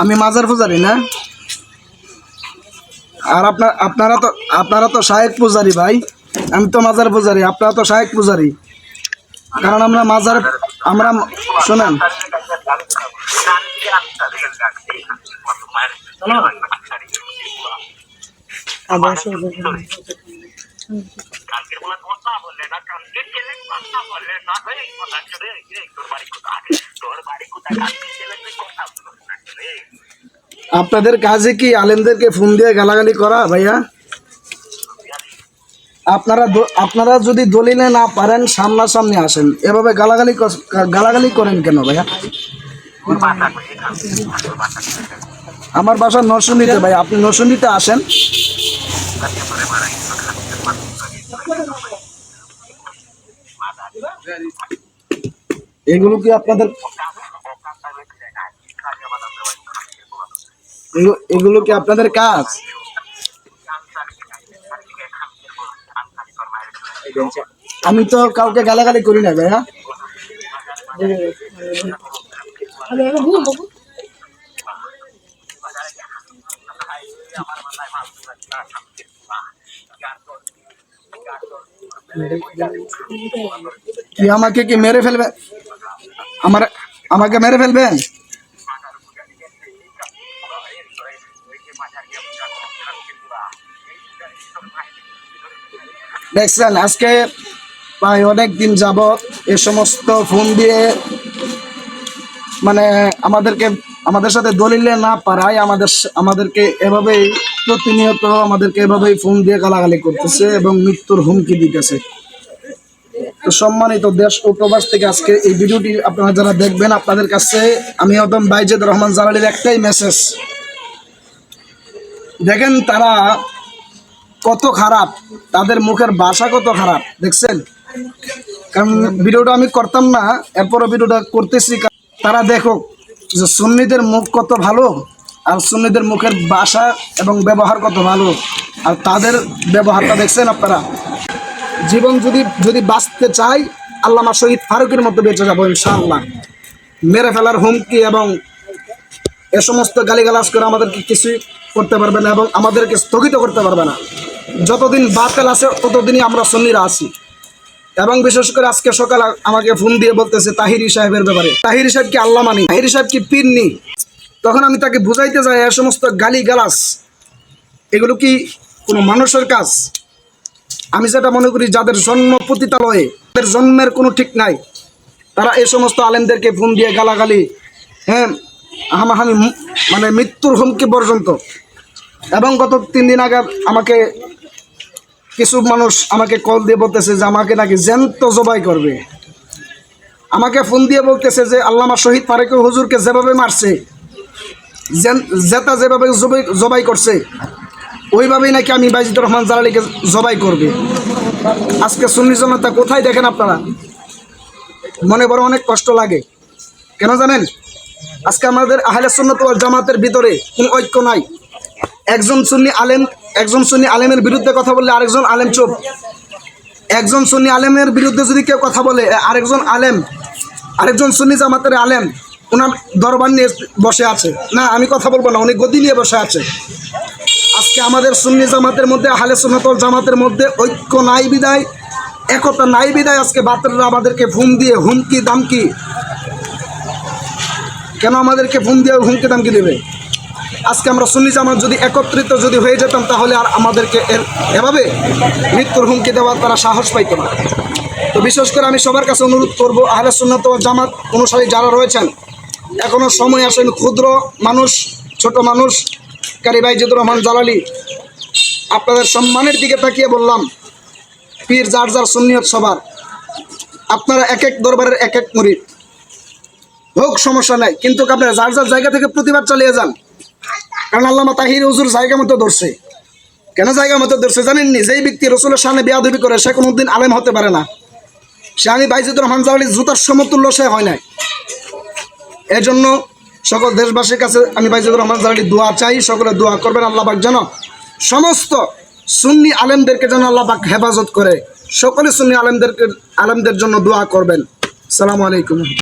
আমি মাজার পূজারি না? আর আপনার আপনারা তো আপনারা তো শায়েক পূজারি ভাই। আমি তো মাজার পূজারি, আপনারা তো শায়েক পূজারি। কারণ আমরা মাজার, আমরা শোনেন। কালকের বলা কথা আপনাদের কাজে কি আলেমদেরকে ফোন দিয়ে গালাগালি করা, ভাইয়া? আপনারা আপনারা যদি দলিলে না পারেন, সামনাসামনি আসেন। এভাবে গালাগালি গালাগালি করেন কেন, ভাইয়া? আমার বাসা নরসিংদীতে ভাই আপনি নরসিংদীতে আসেন। এগুলো কি আপনাদের এগুলো কি আপনাদের কাজ? আমি তো কাউকে গালাগালি করি না, ভাইয়া। কি আমাকে কি মেরে ফেলবে? আমার আমাকে মেরে ফেলবেন? দেখছেন, আজকে প্রায় অনেক দিন যাবৎ এ সমস্ত ফোন দিয়ে মানে আমাদেরকে, আমাদের সাথে দলিলে না পারায় আমাদের আমাদেরকে এভাবেই প্রতিনিয়ত আমাদেরকে এভাবেই ফোন দিয়ে গালাগালি করতেছে এবং মৃত্যুর হুমকি দিতেছে। তো সম্মানিত দেশ ও প্রবাস থেকে আজকে এই ভিডিওটি আপনারা যারা দেখবেন, আপনাদের কাছে আমি একদম বাইজেদ রহমান জালালির একটাই মেসেজ দেখেন তারা কত খারাপ, তাদের মুখের ভাষা কত খারাপ, দেখছেন? কারণ ভিডিওটা আমি করতাম না, এরপরও ভিডিওটা করতেছি তারা দেখো যে সুন্নিদের মুখ কত ভালো, আর সুন্নিদের মুখের ভাষা এবং ব্যবহার কত ভালো, আর তাদের ব্যবহারটা দেখছেন আপনারা? জীবন যদি যদি বাঁচতে চাই, আল্লামা শহীদ ফারুকের মতো বেঁচে যাব, ইনশাআল্লাহ। মেরে ফেলার হুমকি এবং এ সমস্ত গালিগালাজ করে আমাদেরকে কিছুই করতে পারবে না এবং আমাদেরকে স্থগিত করতে পারবে না। যতদিন বাতেল আছে, ততদিনই আমরা সন্নিরা আছি। এবং বিশেষ করে আজকে সকাল আমাকে ফোন দিয়ে বলতেছে তাহিরি সাহেবের ব্যাপারে। তাহিরি সাহেব কি আল্লাহ মানি? তাহিরি সাহেব কি পীরনি তখন আমি তাকে বুঝাইতে যাই, এ সমস্ত গালি গালাস এগুলো কি কোনো মানুষের কাজ? আমি যেটা মনে করি, যাদের জন্ম পতিতালয়ে, তাদের জন্মের কোনো ঠিক নাই। তারা এই সমস্ত আলেমদেরকে ফোন দিয়ে গালাগালি হ্যাঁ হামাহামি মানে মৃত্যুর হুমকি পর্যন্ত। এবং গত তিন দিন আগে আমাকে কিছু মানুষ আমাকে কল দিয়ে বলতেছে যে আমাকে নাকি জ্যান্ত জবাই করবে। আমাকে ফোন দিয়ে বলতেছে যে আল্লামা শহীদ ফারেক হুজুরকে যেভাবে মারছে জেতা যেভাবে জবাই জবাই করছে, ওইভাবেই নাকি আমি বাইজিদুর রহমান জালালিকে জবাই করবে। আজকে সুন্নি জনতা কোথায় দেখেন আপনারা? মনে বড় অনেক কষ্ট লাগে। কেন জানেন? আজকে আমাদের আহলে সুন্নত জামাতের ভিতরে কোনো ঐক্য নাই। একজন সুন্নি আলেম, একজন সুন্নি আলেমের বিরুদ্ধে কথা বললে আরেকজন আলেম চুপ। একজন সুন্নি আলেমের বিরুদ্ধে যদি কেউ কথা বলে আরেকজন আলেম, আরেকজন সুন্নি জামাতের আলেম ওনার দরবার নিয়ে বসে আছে। না, আমি কথা বলব না, উনি গদি নিয়ে বসে আছে। আজকে আমাদের সুন্নি জামাতের মধ্যে, আহলে সুন্নতল জামাতের মধ্যে ঐক্য নাই বিদায়, একতা নাই বিদায় আজকে বাতেররা আমাদেরকে ফোন দিয়ে হুমকি, দামকি কেন আমাদেরকে ফোন দিয়ে হুমকি দামকি দেবে? আজকে আমরা সুন্নি জামাত যদি একত্রিত যদি হয়ে যেতাম তাহলে আর আমাদেরকে এর এভাবে মৃত্যুর হুমকি দেওয়ার তারা সাহস পাইতো না। তো বিশেষ করে আমি সবার কাছে অনুরোধ করব, আহলে সুন্নত জামাত অনুসারী যারা রয়েছেন এখনও সময় আসেন ক্ষুদ্র মানুষ, ছোট মানুষ, কারি বাইজুদুর রহমান জালালি। আপনাদের সম্মানের দিকে তাকিয়ে বললাম, পীর যার যার সুন্নিয়ত সবার। আপনারা এক এক দরবারের এক এক মুরিদ। হোক, সমস্যা নাই। কিন্তু আপনারা যার যার জায়গা থেকে প্রতিবাদ চালিয়ে যান? কারণ আল্লামা তাহির হুজুর জায়গা মতো ধরছে। কেন জায়গা মতো ধরছে জানেননি? যেই ব্যক্তি রসুলের সামনে বেয়াদবি করে, সে কোনোদিন আলেম হতে পারে না। সে আমি বাইজুদুর রহমান জালালি জুতার সমতুল্য সে হয় নাই। এই জন্য সকল দেশবাসীর কাছে আমি বাইজুদ রহমান জালালি দোয়া চাই, সকলে দোয়া করবেন, আল্লাহ পাক যেন সমস্ত সুন্নি আলেমদেরকে যেন আল্লাহ পাক হেফাজত করে। সকলে সুন্নি আলেমদেরকে আলেমদের জন্য দোয়া করবেন। সালামু আলাইকুম।